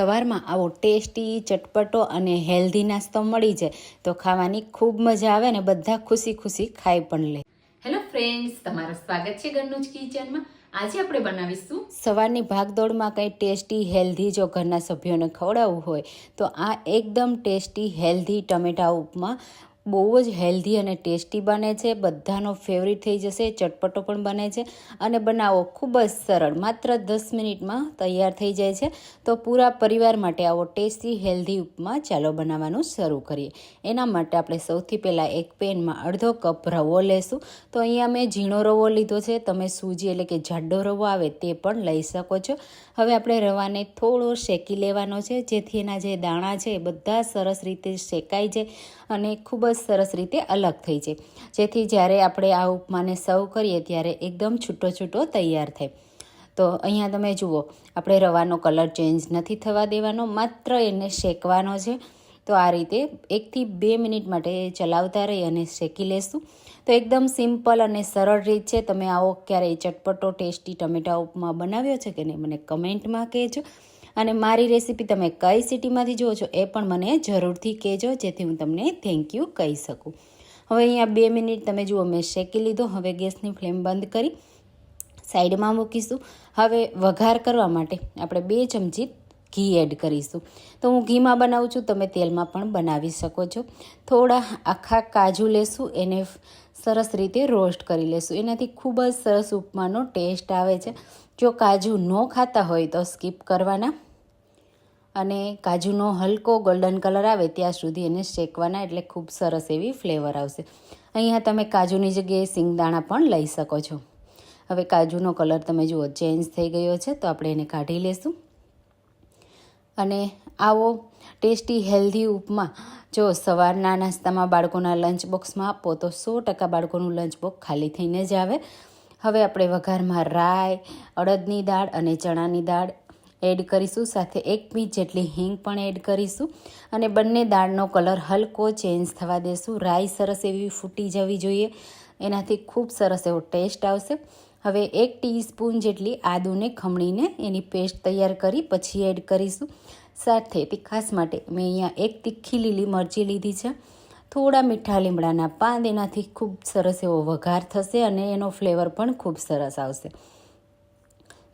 સવારમાં આવો ટેસ્ટી ચટપટો અને હેલ્ધી નાસ્તો મળી જાય તો ખાવાની ખૂબ મજા આવે ને બધા ખુશી ખુશી ખાઈ પણ લે. હેલો ફ્રેન્ડ્સ તમારું સ્વાગત છે ઘરનું જ કિચનમાં. આજે આપણે બનાવીશું સવારની ભાગદોડમાં કંઈ ટેસ્ટી હેલ્ધી જો ઘરના સભ્યોને ખવડાવવું હોય તો આ એકદમ ટેસ્ટી હેલ્ધી ટમેટા ઉપમા બહુ જ હેલ્ધી અને ટેસ્ટી બને છે. બધાનો ફેવરિટ થઈ જશે, ચટપટો પણ બને છે અને બનાવો ખૂબ જ સરળ, માત્ર દસ મિનિટમાં તૈયાર થઈ જાય છે. તો પૂરા પરિવાર માટે આવો ટેસ્ટી, હેલ્ધી ઉપમા ચાલો બનાવવાનું શરૂ કરીએ. એના માટે આપણે સૌથી પહેલાં એક પેનમાં અડધો કપ રવો લેશું. તો અહીંયા મેં ઝીણો રવો લીધો છે. તમે સૂજી એટલે કે જાડો રવો આવે તે પણ લઈ શકો છો. હવે આપણે રવાને થોડો શેકી લેવાનો છે. જેથી એના જે દાણા છે એ બધા સરસ રીતે શેકાઈ જાય અને ખૂબ જ સરસ રીતે અલગ થઈ જાય. જેથી જ્યારે આપણે આ ઉપમાને સર્વ કરીએ ત્યારે એકદમ છૂટો છૂટો તૈયાર થાય. તો અહીંયા તમે જુઓ, આપણે રવાનો કલર ચેન્જ નથી થવા દેવાનો, માત્ર એને શેકવાનો છે. તો આ રીતે એકથી બે મિનિટ માટે ચલાવતા રહી અને શેકી લેશું. તો એકદમ સિમ્પલ અને સરળ રીત છે. તમે આવો ક્યારેય ચટપટો, ટેસ્ટી ટમેટા ઉપમા બનાવ્યો છે કે નહીં, મને કમેન્ટમાં કહેજો. અને મારી રેસીપી તમે કઈ સિટીમાંથી જુઓ છો એ પણ મને જરૂરથી કહેજો, જેથી હું તમને થેન્ક યુ કહી શકું. હવે અહીંયા બે મિનિટ તમે જુઓ, મેં શેકી લીધો. હવે ગેસની ફ્લેમ બંધ કરી સાઈડમાં મૂકીશું. હવે વઘાર કરવા માટે આપણે બે ચમચી ઘી એડ કરીશું. તો હું ઘીમાં બનાવું છું, તમે તેલમાં પણ બનાવી શકો છો. થોડા આખા કાજુ લેશું, એને સરસ રીતે રોસ્ટ કરી લેશું. એનાથી ખૂબ જ સરસ ઉપમાનો ટેસ્ટ આવે છે. જો કાજુ ન ખાતા હોય તો સ્કીપ કરવાના. અને કાજુનો હલકો ગોલ્ડન કલર આવે ત્યાં સુધી એને શેકવાના એટલે ખૂબ સરસ એવી ફ્લેવર આવશે. અહીંયા તમે કાજુની જગ્યાએ સિંગદાણા પણ લઈ શકો છો. હવે કાજુનો કલર તમે જુઓ ચેન્જ થઈ ગયો છે તો આપણે એને કાઢી લેશું. અને આવો. Tasty, healthy upma. જો સવારના નાસ્તામાં બાળકોના લંચ બોક્સમાં આપો, તો સો ટકા બાળકોનું લંચ બોક્સ ખાલી થઈને જ આવે. હવે આપણે વઘારમાં રાય અડદની દાળ અને ચણાની દાળ એડ કરીશું. સાથે એક પીચ જેટલી હિંગ પણ એડ કરીશું. અને બંને દાળનો કલર હલકો ચેન્જ થવા દેશું. રાઈ સરસ એવી ફૂટી જવી જોઈએ. એનાથી ખૂબ સરસ એવો ટેસ્ટ આવશે. હવે એક ટીસ્પૂન જેટલી આદુને ખમણીને એની પેસ્ટ તૈયાર કરી પછી એડ કરીશું. સાથે તીખાસ માટે મેં અહીંયા એક તીખી લીલી મરચી લીધી છે. થોડા મીઠા લીમડાના પાન, એનાથી ખૂબ સરસ એવો વઘાર થશે અને એનો ફ્લેવર પણ ખૂબ સરસ આવશે.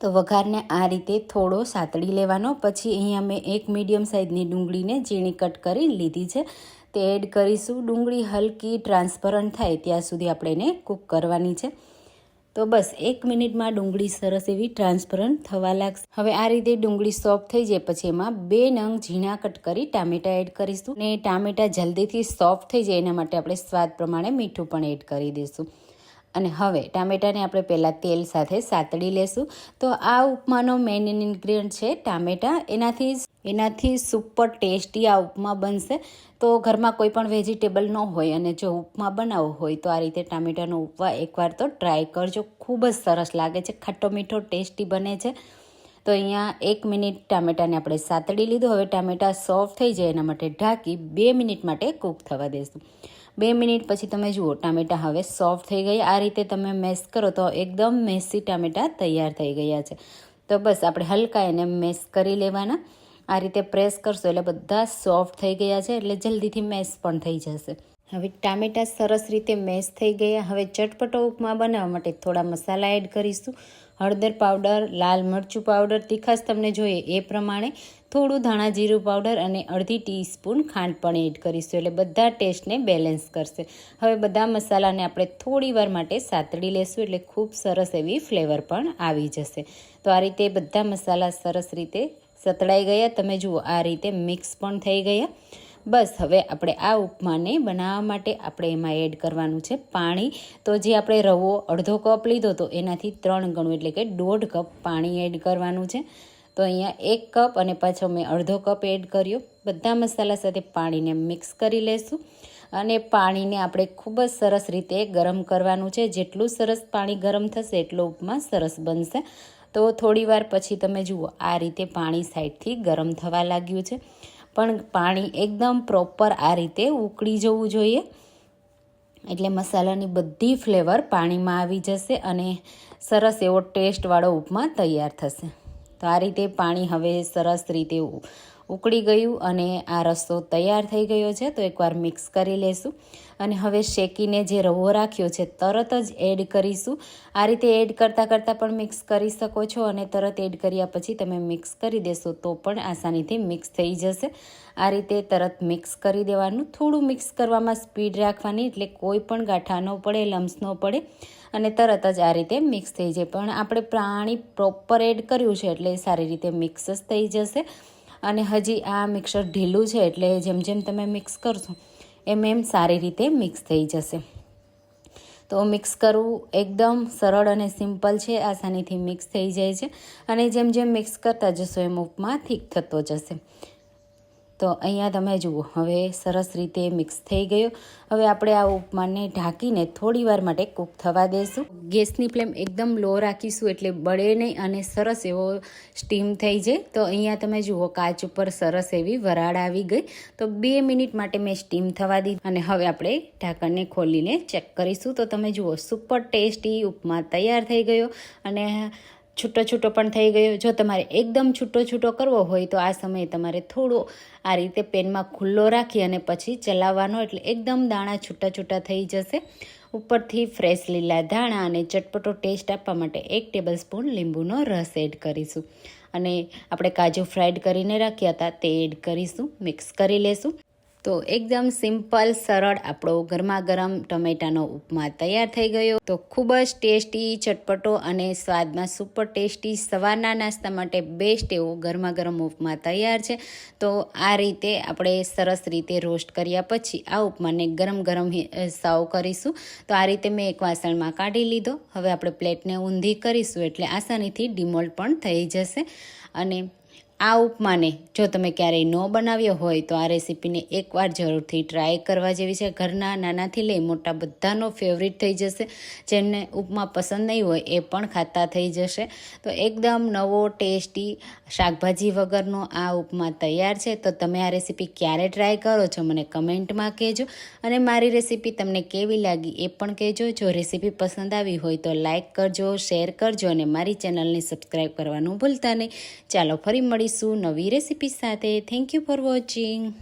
તો વઘારને આ રીતે થોડો સાતડી લેવાનો. પછી અહીંયા મેં એક મીડિયમ સાઇઝની ડુંગળીને ઝીણી કટ કરી લીધી છે. તે એડ કરીશું. ડુંગળી હલકી ટ્રાન્સપરન્ટ થાય ત્યાં સુધી આપણે એને કૂક કરવાની છે. તો બસ એક મિનિટમાં ડુંગળી સરસ એવી ટ્રાન્સપરન્ટ થવા લાગશે. હવે આ રીતે ડુંગળી સોફ્ટ થઈ જાય પછી એમાં બે નંગ ઝીણા કટ કરી ટામેટા એડ કરીશું. ને ટામેટા જલ્દીથી સોફ્ટ થઈ જાય એના માટે આપણે સ્વાદ પ્રમાણે મીઠું પણ એડ કરી દઈશું. અને હવે ટામેટાને આપણે પહેલાં તેલ સાથે સાતડી લેશું. તો આ ઉપમાનો મેઇન ઇન્ગ્રીડિયન્ટ છે ટામેટા. એનાથી એનાથી સુપર ટેસ્ટી આ ઉપમા બનશે. તો ઘરમાં કોઈ પણ વેજીટેબલ ન હોય અને જો ઉપમા બનાવવો હોય તો આ રીતે ટામેટાનો ઉપવા એકવાર તો ટ્રાય કરજો. ખૂબ જ સરસ લાગે છે. ખાટો મીઠો ટેસ્ટી બને છે. તો અહીંયા એક મિનિટ ટામેટાને આપણે સાતડી લીધું. હવે ટામેટા સોફ્ટ થઈ જાય એના માટે ઢાંકી બે મિનિટ માટે કૂક થવા દેશું. બે મિનિટ પછી તમે જુઓ, ટામેટાં હવે સોફ્ટ થઈ ગયા. આ રીતે તમે મેશ કરો તો એકદમ મેસી ટામેટાં તૈયાર થઈ ગયા છે. તો બસ, આપણે હલકા એને મેશ કરી લેવાના. આ રીતે પ્રેસ કરશો એટલે બધા સોફ્ટ થઈ ગયા છે એટલે જલ્દીથી મેશ પણ થઈ જશે. હવે ટામેટાં સરસ રીતે મેશ થઈ ગયા. હવે ચટપટો ઉપમા બનાવવા માટે થોડા મસાલા એડ કરીશું. હળદર પાવડર લાલ મરચું પાવડર તીખાસ તમને જોઈએ એ પ્રમાણે થોડું ધાણા જીરું પાવડર અને અડધી ટીસ્પૂન ખાંડ પણ એડ કરીશું એટલે બધા ટેસ્ટને બેલેન્સ કરશે. હવે બધા મસાલાને આપણે થોડી વાર માટે સાતડી લેશું એટલે ખૂબ સરસ એવી ફ્લેવર પણ આવી જશે. તો આ રીતે બધા મસાલા સરસ રીતે સતળાઈ ગયા. તમે જુઓ, આ રીતે મિક્સ પણ થઈ ગયા. બસ, હવે આપણે આ ઉપમાને બનાવવા માટે આપણે એમાં એડ કરવાનું છે પાણી. તો જે આપણે રવો અડધો કપ લીધો તો એનાથી ત્રણ ગણું, એટલે કે દોઢ કપ પાણી એડ કરવાનું છે. તો અહીંયા એક કપ અને પાછો મેં અડધો કપ એડ કર્યો. બધા મસાલા સાથે પાણીને મિક્સ કરી લેશું. અને પાણીને આપણે ખૂબ જ સરસ રીતે ગરમ કરવાનું છે. જેટલું સરસ પાણી ગરમ થશે, એટલો ઉપમા સરસ બનશે. તો થોડી વાર પછી તમે જુઓ, આ રીતે પાણી સાઈડથી ગરમ થવા લાગ્યું છે. પણ પાણી એકદમ પ્રોપર આ રીતે ઉકળી જવું જોઈએ. એટલે મસાલાની બધી ફ્લેવર પાણીમાં આવી જશે અને સરસ એવો ટેસ્ટવાળો ઉપમા તૈયાર થશે. તો આ રીતે પાણી હવે સરસ રીતે ઉકળી ગયું અને આ રસ્તો તૈયાર થઈ ગયો છે, તો એકવાર મિક્સ કરી લેશું. અને હવે શેકીને જે રવો રાખ્યો છે, તરત જ એડ કરીશું. આ રીતે એડ કરતાં કરતાં પણ મિક્સ કરી શકો છો અને તરત એડ કર્યા પછી તમે મિક્સ કરી દેશો તો પણ આસાનીથી મિક્સ થઈ જશે. આ રીતે તરત મિક્સ કરી દેવાનું. થોડું મિક્સ કરવામાં સ્પીડ રાખવાની, એટલે કોઈ પણ ગાંઠા ન પડે, લમ્સ ન પડે. અને તરત જ આ રીતે મિક્સ થઈ જાય. પણ આપણે પાણી પ્રોપર એડ કર્યું છે, એટલે સારી રીતે મિક્સ જ થઈ જશે. અને હજી આ મિક્સર ઢીલું છે એટલે જેમ જેમ તમે મિક્સ કરશો, એમ એમ સારી રીતે મિક્સ થઈ જશે. તો મિક્સ કરવું એકદમ સરળ અને સિમ્પલ છે, આસાનીથી મિક્સ થઈ જાય છે અને જેમ જેમ મિક્સ કરતા જશો, એમ ઉપમા થીક થતો જશે. તો અહીંયા તમે જુઓ, હવે સરસ રીતે મિક્સ થઈ ગયો. હવે આપણે આ ઉપમાને ઢાંકીને થોડી વાર માટે કૂક થવા દઈશું ગેસની ફ્લેમ એકદમ લો રાખીશું એટલે બળે નહીં અને સરસ એવો સ્ટીમ થઈ જાય. તો અહીંયા તમે જુઓ, કાચ ઉપર સરસ એવી વરાળ આવી ગઈ. તો બે મિનિટ માટે મેં સ્ટીમ થવા દીધી અને હવે આપણે ઢાંકણને ખોલીને ચેક કરીશું. તો તમે જુઓ સુપર ટેસ્ટી ઉપમા તૈયાર થઈ ગયો અને છૂટો છૂટો પણ થઈ ગયો. જો તમારે એકદમ છૂટો છૂટો કરવો હોય તો આ સમયે તમારે થોડો આ રીતે પેનમાં ખુલ્લો રાખી અને પછી ચલાવવાનો. એટલે એકદમ દાણા છૂટા છૂટા થઈ જશે. ઉપરથી ફ્રેશ લીલા ધાણા અને ચટપટો ટેસ્ટ આપવા માટે એક ટેબલ સ્પૂન લીંબુનો રસ એડ કરીશું. અને આપણે કાજુ ફ્રાઈડ કરીને રાખ્યા હતા તે એડ કરીશું. મિક્સ કરી લેશું. તો એકદમ સિમ્પલ, સરળ આપણો ગરમા ગરમ ટમેટાનો ઉપમા તૈયાર થઈ ગયો. તો ખૂબ જ ટેસ્ટી, ચટપટો અને સ્વાદમાં સુપર ટેસ્ટી સવારના નાસ્તા માટે બેસ્ટ એવો ગરમા ગરમ ઉપમા તૈયાર છે. તો આ રીતે આપણે સરસ રીતે રોસ્ટ કર્યા પછી આ ઉપમાને ગરમ ગરમ સાવ કરીશું. તો આ રીતે મેં એક વાસણમાં કાઢી લીધો. હવે આપણે પ્લેટને ઊંધી કરીશું એટલે આસાનીથી ડિમોલ્ડ પણ થઈ જશે. અને આ ઉપમાને જો તમે ક્યારેય ન બનાવ્યો હોય તો આ રેસીપીને એકવાર જરૂરથી ટ્રાય કરવા જેવી છે. ઘરના નાનાથી લઈ મોટા બધાનો ફેવરિટ થઈ જશે. જેમને ઉપમા પસંદ નહીં હોય એ પણ ખાતા થઈ જશે. તો એકદમ નવો, ટેસ્ટી શાકભાજી વગરનો આ ઉપમા તૈયાર છે. તો તમે આ રેસીપી ક્યારે ટ્રાય કરો છો મને કમેન્ટમાં કહેજો. અને મારી રેસીપી તમને કેવી લાગી એ પણ કહેજો. જો રેસીપી પસંદ આવી હોય તો લાઇક કરજો શેર કરજો અને મારી ચેનલને સબસ્ક્રાઈબ કરવાનું ભૂલતા નહીં. ચાલો ફરી મળીશું નવી રેસિપી સાથે. Thank you for watching